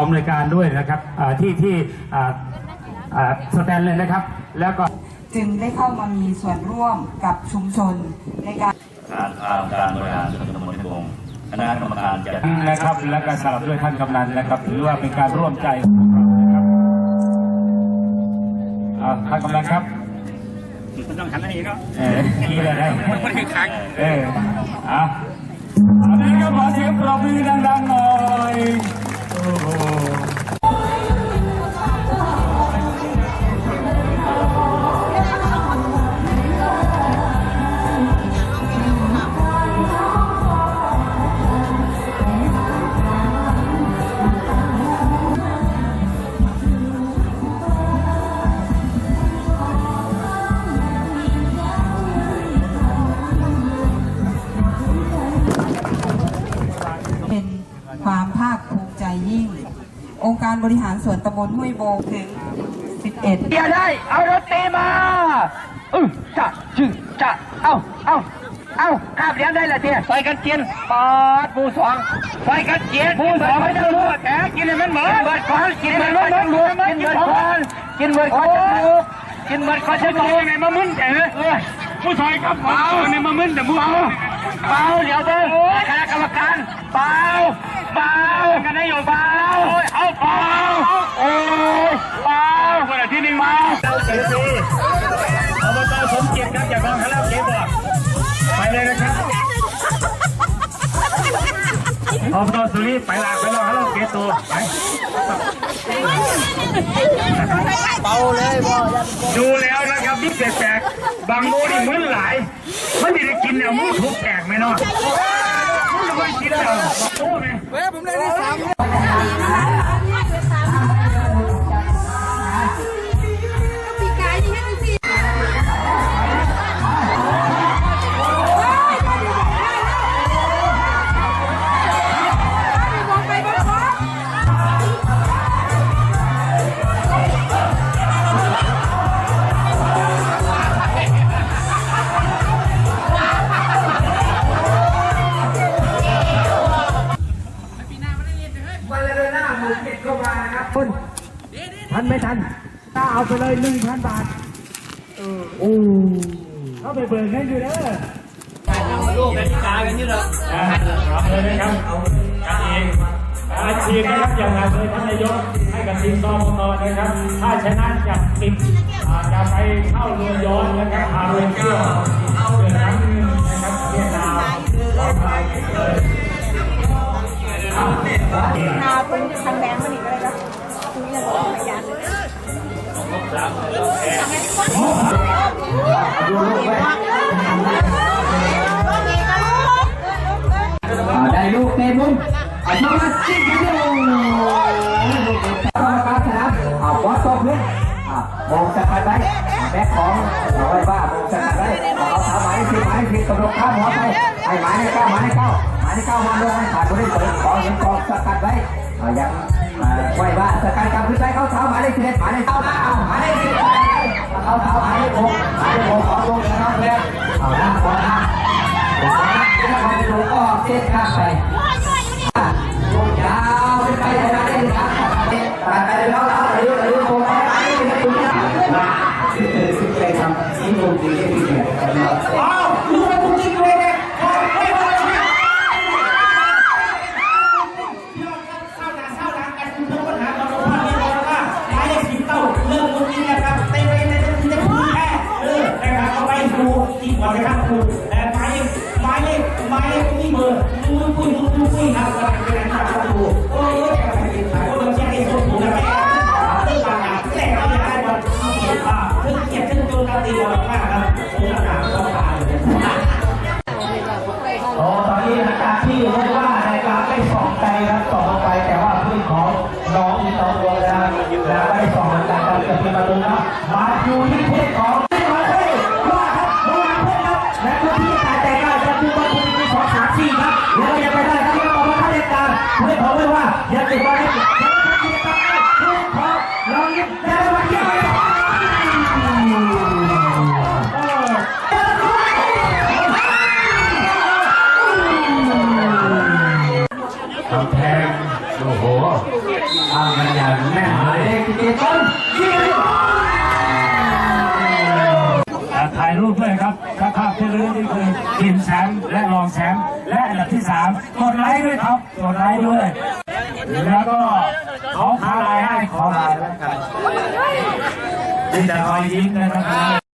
อำนวยการด้วยนะครับอ่าที่ที่อ่าอ่าสแตนเลยนะครับ แล้วก็จึงได้เข้ามามีส่วนร่วมกับชุมชนในการการทางการบริหารส่วนตำบลในวงคณะกรรมการจัดนะครับ และก็สลับด้วยท่านกำนันนะครับถือว่าเป็นการร่วมใจของพวกเรานะครับอ่าท่านกำนันครับต้องหันให้ก็เออนี่เลยนะไม่ได้ค้างเอออะอันนี้ก็ขอเสียงปรบมือดังๆหน่อย องค์การบริหารส่วนตำบลห้วยโบงถึง 11เดียได้ เอารถตีมาอึ้งจะจึงจะเอ้าเอ้าเอ้าข้าบเลี้ยงได้ละเทียใส่กันเจียนปอดผู้สองใส่กันเจียนผู้สองไม่ต้องรู้แกกินให้มันเหมือนเบิดคอนกินมันมันรู้กินเบิดคอนกินเบิดคอนจะถูกกินเบิดคอนจะถูกไงมามึนแต่ผู้ชายครับเปล่าเนี่ยมามึนแต่ผู้เปล่าเปล่าเดี๋ยวเบิ้งคณะกรรมการเปล่าเปล่ากันได้อยู่เปล่า เอาเปล่าโอ้ยเปล่าคนละที่หนึ่งเปล่าเราเสียซีอบตสมเกียรติครับอย่ามองคาราโอเกะบอกไปเลยนะครับอบตสุริไปลากไปลองคาราโอเกะตัวไปเอาเลยดูแล้วนะครับนี่แปลกๆบางโมนี่เหมือนหลายมันจะได้กินเนี่ยมูทุกแตกไหมเนาะ มันจะไม่กินแล้วโอ้ไหม เอาไปเลยหนึ่งพันบาทเออโอ้เขาไปเบิกเงินอยู่เด้อลูกกันตากันนี่เหรอครับเลยนะครับกันเองอาชีพนะครับอย่างไรเลยท่านนายกให้กับทีมกมตนะครับ ถ้าชนะจะติดอาจจะไปเข้าเรือย้อนนะครับพาเรือเที่ยวเรือน้ำนึงนะครับเวียดนามเราไปเลยนาเป็นคันแบงค์มันอี เอาได้ลูกเตะบุญเอาเข้ามาจิ้มกันเลยลูกเตะกรรมการสนามเอาบอลตกพื้นอะมองสกัดไว้แบ็คของเราไว้บ้ามองสกัดไว้เอาเท้าหมายสิหมายสิกระโดดข้ามหัวไปให้หมายในเก้าหมายในเก้าหมายในเก้ามาลงให้ขาดผู้เล่นเปิดขอเห็นกองสกัดไว้เอายังไว้บ้าสกัดกลับขึ้นไปเข้าเท้าหมายเลขสิบเอ็ดหมายเลขเก้าเอาหมายเลขสิบเอ็ดาเท้าหมายเลขหกหมายเลขหกขอลงแล้วน้องแบ๊เอาหน้าขอหน้าขอหน้าแล้วก็ลงก็เช็ดข้าไป โอ้ตอนนี้หลังจากที่รียกว่าในการได้สองใจครับสองไปแต่ว่าพื้นของน้องมีน้องดวงแล้วแล้วได้สองหลังจากการเกิดประตูนะมาอยู่ที่เพศของ เพื่อนของไม่ว่ายังติดไว้ยังติดไว้เพื่อนของเรายังได้มาเที่ยวกำแพงโอ้โหอ้างกันอย่างแน่นเลยกเด็กต้นยิงเลยอ่าถ่ายรูปด้วยครับ ถ้าภาพที่เรื่อนี่คือทีมแชมป์และรองแชมป์และอันดับที่สามกดไลค์ด้วยครับกดไลค์ด้วย แล้วก็ขอคาลายให้ขอลายแล้วกันที่จะคอยยิ้มนะครับ